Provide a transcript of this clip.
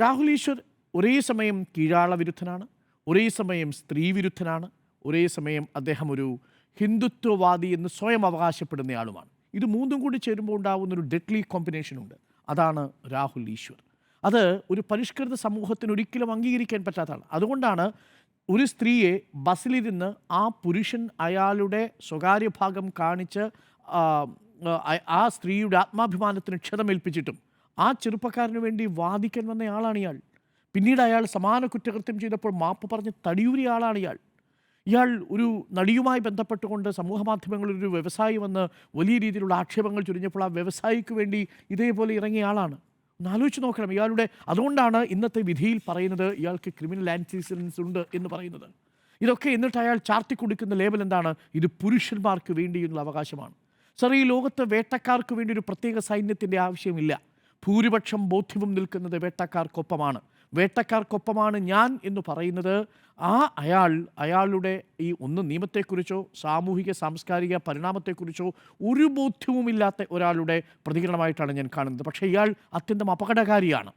രാഹുൽ ഈശ്വർ ഒരേ സമയം കീഴാള വിരുദ്ധനാണ് ഒരേ സമയം സ്ത്രീ വിരുദ്ധനാണ് ഒരേ സമയം അദ്ദേഹം ഒരു ഹിന്ദുത്വവാദി എന്ന് സ്വയം അവകാശപ്പെടുന്നയാളുമാണ്. ഇത് മൂന്നും കൂടി ചേരുമ്പോൾ ഉണ്ടാകുന്ന ഒരു ഡെഡ്ലി കോമ്പിനേഷൻ ഉണ്ട്. അതാണ് രാഹുൽ ഈശ്വർ. അത് ഒരു പരിഷ്കൃത സമൂഹത്തിന് ഒരിക്കലും അംഗീകരിക്കാൻ പറ്റാത്തതാണ്. അതുകൊണ്ടാണ് ഒരു സ്ത്രീയെ ബസ്സിലിരുന്ന് ആ പുരുഷൻ അയാളുടെ സ്വകാര്യ ഭാഗം കാണിച്ച് ആ, സ്ത്രീയുടെ ആത്മാഭിമാനത്തിന് ക്ഷതമേൽപ്പിച്ചിട്ടും ആ ചെറുപ്പക്കാരന് വേണ്ടി വാദിക്കാൻ വന്ന ആളാണ് ഇയാൾ. പിന്നീട് അയാൾ സമാന കുറ്റകൃത്യം ചെയ്തപ്പോൾ മാപ്പ് പറഞ്ഞ് തടിയൂരിയ ആളാണ് ഇയാൾ. ഇയാൾ ഒരു നടിയുമായി ബന്ധപ്പെട്ടുകൊണ്ട് സമൂഹ മാധ്യമങ്ങളിൽ ഒരു വ്യവസായി വന്ന് വലിയ രീതിയിലുള്ള ആക്ഷേപങ്ങൾ ചൊരിഞ്ഞപ്പോൾ ആ വ്യവസായിക്ക് വേണ്ടി ഇതേപോലെ ഇറങ്ങിയ ആളാണ്. ഒന്ന് ആലോചിച്ച് നോക്കണം ഇയാളുടെ അതുകൊണ്ടാണ് ഇന്നത്തെ വിധിയിൽ പറയുന്നത് ഇയാൾക്ക് ക്രിമിനൽ ആന്റിസിഡൻസ് ഉണ്ട് എന്ന് പറയുന്നത്. ഇതൊക്കെ എന്നിട്ട് അയാൾ ചാർത്തി കൊടുക്കുന്ന ലേബൽ എന്താണ്? ഇത് പുരുഷന്മാർക്ക് വേണ്ടിയുള്ള അവകാശമാണ്. സർ ഈ ലോകത്ത് വേട്ടക്കാർക്ക് വേണ്ടി ഒരു പ്രത്യേക സൈന്യത്തിന്റെ ആവശ്യമില്ല. ഭൂരിപക്ഷം ബോധ്യവും നിൽക്കുന്നത് വേട്ടക്കാർക്കൊപ്പമാണ്. വേട്ടക്കാർക്കൊപ്പമാണ് ഞാൻ എന്ന് പറയുന്നത് ആ അയാൾ അയാളുടെ ഈ ഒന്ന് നിയമത്തെക്കുറിച്ചോ സാമൂഹിക സാംസ്കാരിക പരിണാമത്തെക്കുറിച്ചോ ഒരു ബോധ്യവുമില്ലാത്ത ഒരാളുടെ പ്രതികരണമായിട്ടാണ് ഞാൻ കാണുന്നത്. പക്ഷേ ഇയാൾ അത്യന്തം അപകടകാരിയാണ്.